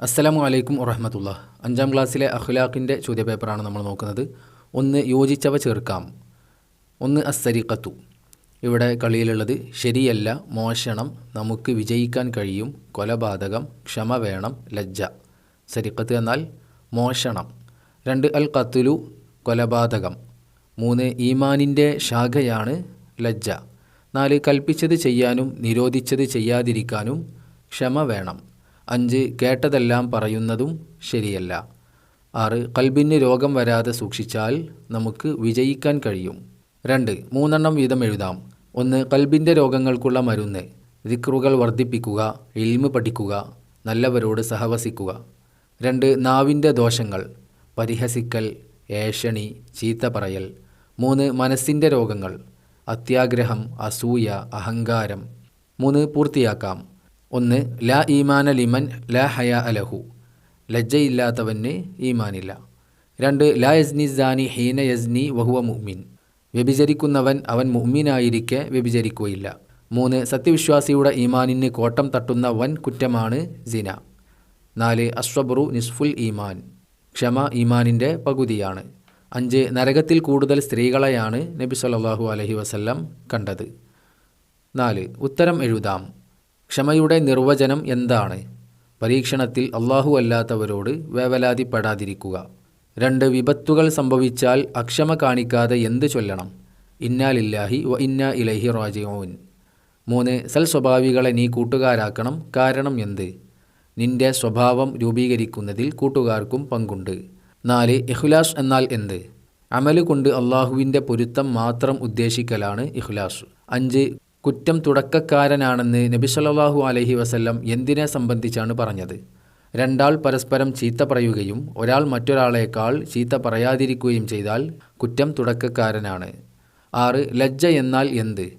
അസ്സലാമു അലൈക്കും വറഹമത്തുള്ള. അഞ്ചാം ക്ലാസ്സിലെ അഖ്ലാഖിന്റെ ചോദ്യപേപ്പറാണ് നമ്മൾ നോക്കുന്നത്. ഒന്ന് യോജിച്ചവ ചേർക്കാം. ഒന്ന് അസ്സരിഖത്തു. ഇവിടെ കളിയിലുള്ളത് ശരിയല്ല മോഷണം നമുക്ക് വിജയിക്കാൻ കഴിയും കൊലപാതകം ക്ഷമ വേണം ലജ്ജ. സരിക്കത്ത് എന്നാൽ മോഷണം. രണ്ട് അൽ കത്തുലു കൊലപാതകം. മൂന്ന് ഈമാനിന്റെ ശാഖയാണ് ലജ്ജ. നാല് കൽപ്പിച്ചത് ചെയ്യാനും നിരോധിച്ചത് ചെയ്യാതിരിക്കാനും ക്ഷമ വേണം. അഞ്ച് കേട്ടതെല്ലാം പറയുന്നതും ശരിയല്ല. ആറ് കൽബിന് രോഗം വരാതെ സൂക്ഷിച്ചാൽ നമുക്ക് വിജയിക്കാൻ കഴിയും. രണ്ട് മൂന്നെണ്ണം വീതം എഴുതാം. ഒന്ന് കൽബിന്റെ രോഗങ്ങൾക്കുള്ള മരുന്ന്. ദിക്റുകൾ വർദ്ധിപ്പിക്കുക ഇൽമ് പഠിക്കുക നല്ലവരോട് സഹവസിക്കുക. രണ്ട് നാവിന്റെ ദോഷങ്ങൾ. പരിഹസിക്കൽ ഏഷണി ചീത്ത പറയൽ. മൂന്ന് മനസ്സിന്റെ രോഗങ്ങൾ. അത്യാഗ്രഹം അസൂയ അഹങ്കാരം. മൂന്ന് പൂർത്തിയാക്കാം. ഒന്ന് ലാ ഈമാന ലിമൻ ലാ ഹയ അലഹു. ലജ്ജയില്ലാത്തവന് ഈമാനില്ല. രണ്ട് ലാ യസ്നി സാനി ഹീന യസ്നി വഹുവ മുഹ്മിൻ വ്യഭിചരിക്കുന്നവൻ അവൻ മുഹ്മിനായിരിക്കെ വ്യഭിചരിക്കുകയില്ല. മൂന്ന് സത്യവിശ്വാസിയുടെ ഈമാനിന് കോട്ടം തട്ടുന്ന വൻ കുറ്റമാണ് സിന. നാല് അശ്വബറു നിസ്ഫുൽ ഈമാൻ. ക്ഷമ ഈമാനിന്റെ പകുതിയാണ്. അഞ്ച് നരകത്തിൽ കൂടുതൽ സ്ത്രീകളെയാണ് നബി സല്ലാഹു അലഹി വസല്ലം കണ്ടത്. നാല് ഉത്തരം എഴുതാം. ക്ഷമയുടെ നിർവചനം എന്താണ്? പരീക്ഷണത്തിൽ അള്ളാഹു അല്ലാത്തവരോട് വേവലാതിപ്പെടാതിരിക്കുക. രണ്ട് വിപത്തുകൾ സംഭവിച്ചാൽ അക്ഷമ കാണിക്കാതെ എന്ത് ചൊല്ലണം? ഇന്നാലില്ലാഹി വ ഇന്ന ഇലഹി റാജിഊൻ. മൂന്ന് സൽ സ്വഭാവികളെ നീ കൂട്ടുകാരാക്കണം. കാരണം എന്ത്? നിന്റെ സ്വഭാവം രൂപീകരിക്കുന്നതിൽ കൂട്ടുകാർക്കും പങ്കുണ്ട്. നാല് ഇഖ്ലാസ് എന്നാൽ എന്ത്? അമൽ കൊണ്ട് അള്ളാഹുവിന്റെ പൊരുത്തം മാത്രം ഉദ്ദേശിക്കലാണ് ഇഖ്ലാസ്. അഞ്ച് കുറ്റം തുടക്കക്കാരനാണെന്ന് നബി സല്ലല്ലാഹു അലൈഹി വസല്ലം എന്തിനെ സംബന്ധിച്ചാണ് പറഞ്ഞത്? രണ്ടാൾ പരസ്പരം ചീത്ത പറയുകയും ഒരാൾ മറ്റൊരാളേക്കാൾ ചീത്ത പറയാതിരിക്കുകയും ചെയ്താൽ കുറ്റം തുടക്കക്കാരനാണ്. ആറ് ലജ്ജ എന്നാൽ എന്ത്?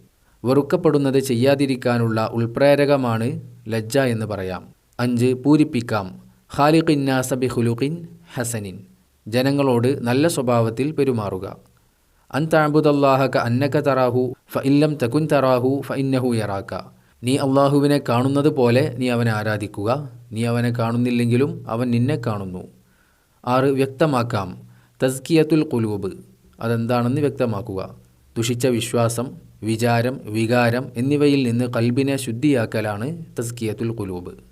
വെറുക്കപ്പെടുന്നത് ചെയ്യാതിരിക്കാനുള്ള ഉൾപ്രേരകമാണ് ലജ്ജ എന്ന് പറയാം. അഞ്ച് പൂരിപ്പിക്കാം. ഖാലിഖിന്നാസ നാസബി ഹുലുഖിൻ ഹസനിൻ. ജനങ്ങളോട് നല്ല സ്വഭാവത്തിൽ പെരുമാറുക. അൻ താബുദല്ലാഹക അന്നക തറാഹു ഫ ഇല്ലം തകുൻ തറാഹു ഫ ഇന്നഹു യറാക്ക. നീ അള്ളാഹുവിനെ കാണുന്നത് പോലെ നീ അവനെ ആരാധിക്കുക. നീ അവനെ കാണുന്നില്ലെങ്കിലും അവൻ നിന്നെ കാണുന്നു. ആറ് വ്യക്തമാക്കാം. തസ്കിയത്തുൽ കുലൂബ് അതെന്താണെന്ന് വ്യക്തമാക്കുക. ദുഷിച്ച വിശ്വാസം വിചാരം വികാരം എന്നിവയിൽ നിന്ന് കൽബിനെ ശുദ്ധിയാക്കലാണ് തസ്കിയത്തുൽ കുലൂബ്